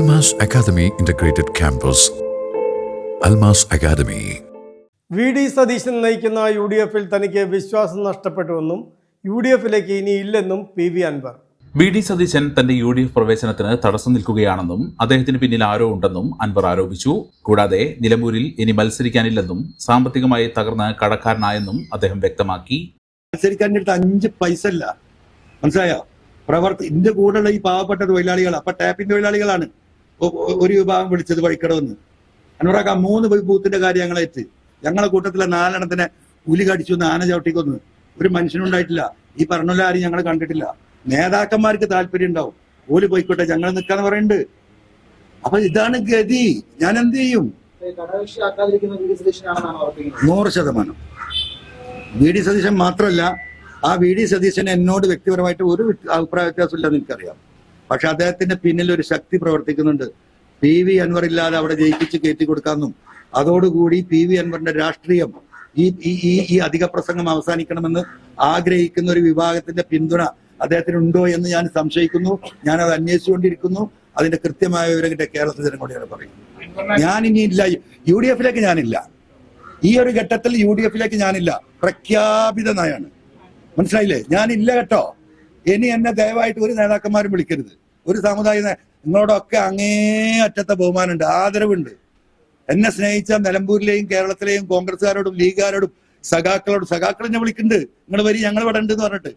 Almas academy integrated campus Almas academy V D Satheesan നയിക്കുന്ന U D എഫിൽ തനിക്ക് വിശ്വാസം നഷ്ടപ്പെട്ടുവെന്നും യു ഡി എഫിലേക്ക് ഇനി ഇല്ലെന്നും P V Anvar. V D Satheesan തന്റെ യു ഡി എഫ് പ്രവേശനത്തിന് തടസ്സം നിൽക്കുകയാണെന്നും അദ്ദേഹത്തിന് പിന്നിൽ ആരോ ഉണ്ടെന്നും അൻവർ ആരോപിച്ചു. കൂടാതെ നിലമ്പൂരിൽ ഇനി മത്സരിക്കാനില്ലെന്നും സാമ്പത്തികമായി തകർന്ന് കടക്കാരനായെന്നും അദ്ദേഹം വ്യക്തമാക്കി. മത്സരിക്കാൻ അഞ്ച് പൈസ ഇല്ല. മനസ്സിലായോ? പ്രവർത്തി ഇതിന്റെ കൂടെയുള്ള ഈ പാവപ്പെട്ട തൊഴിലാളികൾ അപ്പൊ ടാപ്പിംഗ് തൊഴിലാളികളാണ്. ഒരു വിഭാഗം വിളിച്ചത് വഴിക്കടവെന്ന് അനുറാക്ക മൂന്ന് ബൂത്തിന്റെ കാര്യം ഞങ്ങളേറ്റ് ഞങ്ങളെ കൂട്ടത്തിലെ നാലെണ്ണത്തിനെ പുലി കടിച്ചു ആന ചവിട്ടിക്കൊന്ന് ഒരു മനുഷ്യനുണ്ടായിട്ടില്ല ഈ പറഞ്ഞുള്ള ആരും ഞങ്ങൾ കണ്ടിട്ടില്ല. നേതാക്കന്മാർക്ക് താല്പര്യം ഉണ്ടാവും. ഓൽ പോയിക്കോട്ടെ ഞങ്ങൾ നിൽക്കാന്ന് പറയുന്നുണ്ട് അപ്പൊ ഇതാണ് ഗതി. ഞാൻ എന്ത് ചെയ്യും? നൂറ് ശതമാനം. വി ഡി സതീശൻ മാത്രമല്ല ആ വി ഡി സതീശൻ എന്നോട് വ്യക്തിപരമായിട്ട് ഒരു അഭിപ്രായ വ്യത്യാസമില്ല എനിക്കറിയാം. പക്ഷെ അദ്ദേഹത്തിന്റെ പിന്നിൽ ഒരു ശക്തി പ്രവർത്തിക്കുന്നുണ്ട്. പി വി അൻവർ ഇല്ലാതെ അവിടെ ജയിപ്പിച്ച് കയറ്റി കൊടുക്കാമെന്നും അതോടുകൂടി പി വി അൻവറിന്റെ രാഷ്ട്രീയം ഈ ഈ ഈ അധിക പ്രസംഗം അവസാനിക്കണമെന്ന് ആഗ്രഹിക്കുന്ന ഒരു വിഭാഗത്തിന്റെ പിന്തുണ അദ്ദേഹത്തിന് ഉണ്ടോ എന്ന് ഞാൻ സംശയിക്കുന്നു. ഞാൻ അത് അന്വേഷിച്ചുകൊണ്ടിരിക്കുന്നു. അതിന്റെ കൃത്യമായ വിവരം കിട്ടിയ കേരളത്തിൽ ജനങ്ങളോട് പറയും ഞാൻ ഇനി ഇല്ല. യു ഡി എഫിലേക്ക് ഞാനില്ല. ഈ ഒരു ഘട്ടത്തിൽ യു ഡി എഫിലേക്ക് ഞാനില്ല. പ്രഖ്യാപിത നയാണ് മനസ്സിലായില്ലേ? ഞാനില്ല കേട്ടോ. ഇനി എന്നെ ദയവായിട്ട് ഒരു നേതാക്കന്മാരും വിളിക്കരുത്. ഒരു സാമുദായിക നേ- നിങ്ങളോടൊക്കെ അങ്ങേ അറ്റത്തെ ബഹുമാനമുണ്ട് ആദരവുണ്ട്. എന്നെ സ്നേഹിച്ച നിലമ്പൂരിലെയും കേരളത്തിലെയും കോൺഗ്രസ്സുകാരോടും ലീഗുകാരോടും സഖാക്കളോടും സഖാക്കൾ എന്നെ വിളിക്കുന്നുണ്ട്. നിങ്ങൾ വരി ഞങ്ങൾ ഇവിടെ ഉണ്ട് എന്ന് പറഞ്ഞിട്ട്.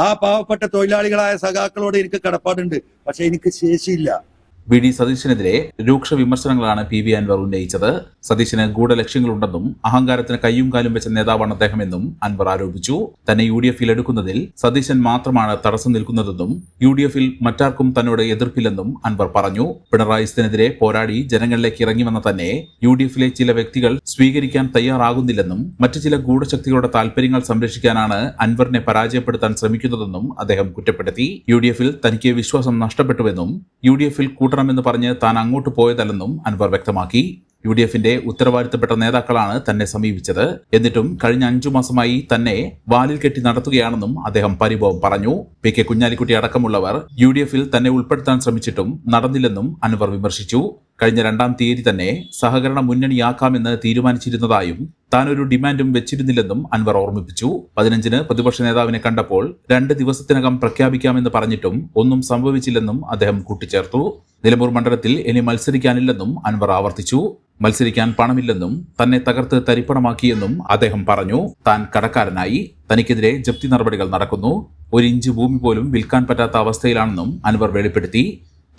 ആ പാവപ്പെട്ട തൊഴിലാളികളായ സഖാക്കളോട് എനിക്ക് കടപ്പാടുണ്ട്. പക്ഷെ എനിക്ക് ശേഷിയില്ല. വി ഡി സതീശനെതിരെ രൂക്ഷ വിമർശനങ്ങളാണ് പി വി അൻവർ ഉന്നയിച്ചത്. സതീശന് ഗൂഢലക്ഷ്യങ്ങളുണ്ടെന്നും അഹങ്കാരത്തിന് കയ്യും കാലും വെച്ച നേതാവാണ് അദ്ദേഹമെന്നും അൻവർ ആരോപിച്ചു. തന്നെ യു ഡി എഫിൽ എടുക്കുന്നതിൽ സതീശൻ മാത്രമാണ് തടസ്സം നിൽക്കുന്നതെന്നും യു ഡി എഫിൽ മറ്റാർക്കും തന്നോട് എതിർപ്പില്ലെന്നും അൻവർ പറഞ്ഞു. പിണറായി പോരാടി ജനങ്ങളിലേക്ക് ഇറങ്ങി വന്ന തന്നെ യു ഡി എഫിലെ ചില വ്യക്തികൾ സ്വീകരിക്കാൻ തയ്യാറാകുന്നില്ലെന്നും മറ്റു ചില ഗൂഢശക്തികളുടെ താൽപര്യങ്ങൾ സംരക്ഷിക്കാനാണ് അൻവറിനെ പരാജയപ്പെടുത്താൻ ശ്രമിക്കുന്നതെന്നും അദ്ദേഹം കുറ്റപ്പെടുത്തി. യു ഡി എഫിൽ തനിക്ക് വിശ്വാസം നഷ്ടപ്പെട്ടുവെന്നും യു ഡി എഫിൽ കൂട്ടണമെന്ന് പറഞ്ഞ് താൻ അങ്ങോട്ട് പോയതല്ലെന്നും അൻവർ വ്യക്തമാക്കി. യു ഡി എഫിന്റെ ഉത്തരവാദിത്തപ്പെട്ട നേതാക്കളാണ് തന്നെ സമീപിച്ചത്. എന്നിട്ടും കഴിഞ്ഞ അഞ്ചു മാസമായി തന്നെ വാലിൽ കെട്ടി നടത്തുകയാണെന്നും അദ്ദേഹം പരിഭവം പറഞ്ഞു. പി കെ കുഞ്ഞാലിക്കുട്ടി അടക്കമുള്ളവർ യു ഡി എഫിൽ തന്നെ ഉൾപ്പെടുത്താൻ ശ്രമിച്ചിട്ടും നടന്നില്ലെന്നും അൻവർ വിമർശിച്ചു. കഴിഞ്ഞ രണ്ടാം തീയതി തന്നെ സഹകരണ മുന്നണിയാക്കാമെന്ന് തീരുമാനിച്ചിരുന്നതായും താൻ ഒരു ഡിമാൻഡും വെച്ചിരുന്നില്ലെന്നും അൻവർ ഓർമ്മിപ്പിച്ചു. പതിനഞ്ചിന് പ്രതിപക്ഷ നേതാവിനെ കണ്ടപ്പോൾ രണ്ട് ദിവസത്തിനകം പ്രഖ്യാപിക്കാമെന്ന് പറഞ്ഞിട്ടും ഒന്നും സംഭവിച്ചില്ലെന്നും അദ്ദേഹം കൂട്ടിച്ചേർത്തു. നിലമ്പൂർ മണ്ഡലത്തിൽ ഇനി മത്സരിക്കാനില്ലെന്നും അൻവർ ആവർത്തിച്ചു. മത്സരിക്കാൻ പണമില്ലെന്നും തന്നെ തകർത്ത് തരിപ്പണമാക്കിയെന്നും അദ്ദേഹം പറഞ്ഞു. താൻ കടക്കാരനായി. തനിക്കെതിരെ ജപ്തി നടപടികൾ നടക്കുന്നു. ഒരു ഇഞ്ച് ഭൂമി പോലും വിൽക്കാൻ പറ്റാത്ത അവസ്ഥയിലാണെന്നും അൻവർ വെളിപ്പെടുത്തി.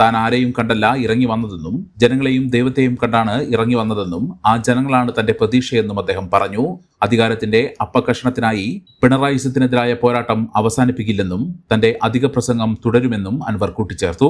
താൻ ആരെയും കണ്ടല്ല ഇറങ്ങി വന്നതെന്നും ജനങ്ങളെയും ദൈവത്തെയും കണ്ടാണ് ഇറങ്ങി വന്നതെന്നും ആ ജനങ്ങളാണ് തന്റെ പ്രതീക്ഷയെന്നും അദ്ദേഹം പറഞ്ഞു. അധികാരത്തിന്റെ അപ്പകഷണത്തിനായി പിണറായിസത്തിനെതിരായ പോരാട്ടം അവസാനിപ്പിക്കില്ലെന്നും തന്റെ അധിക പ്രസംഗം തുടരുമെന്നും അൻവർ കൂട്ടിച്ചേർത്തു.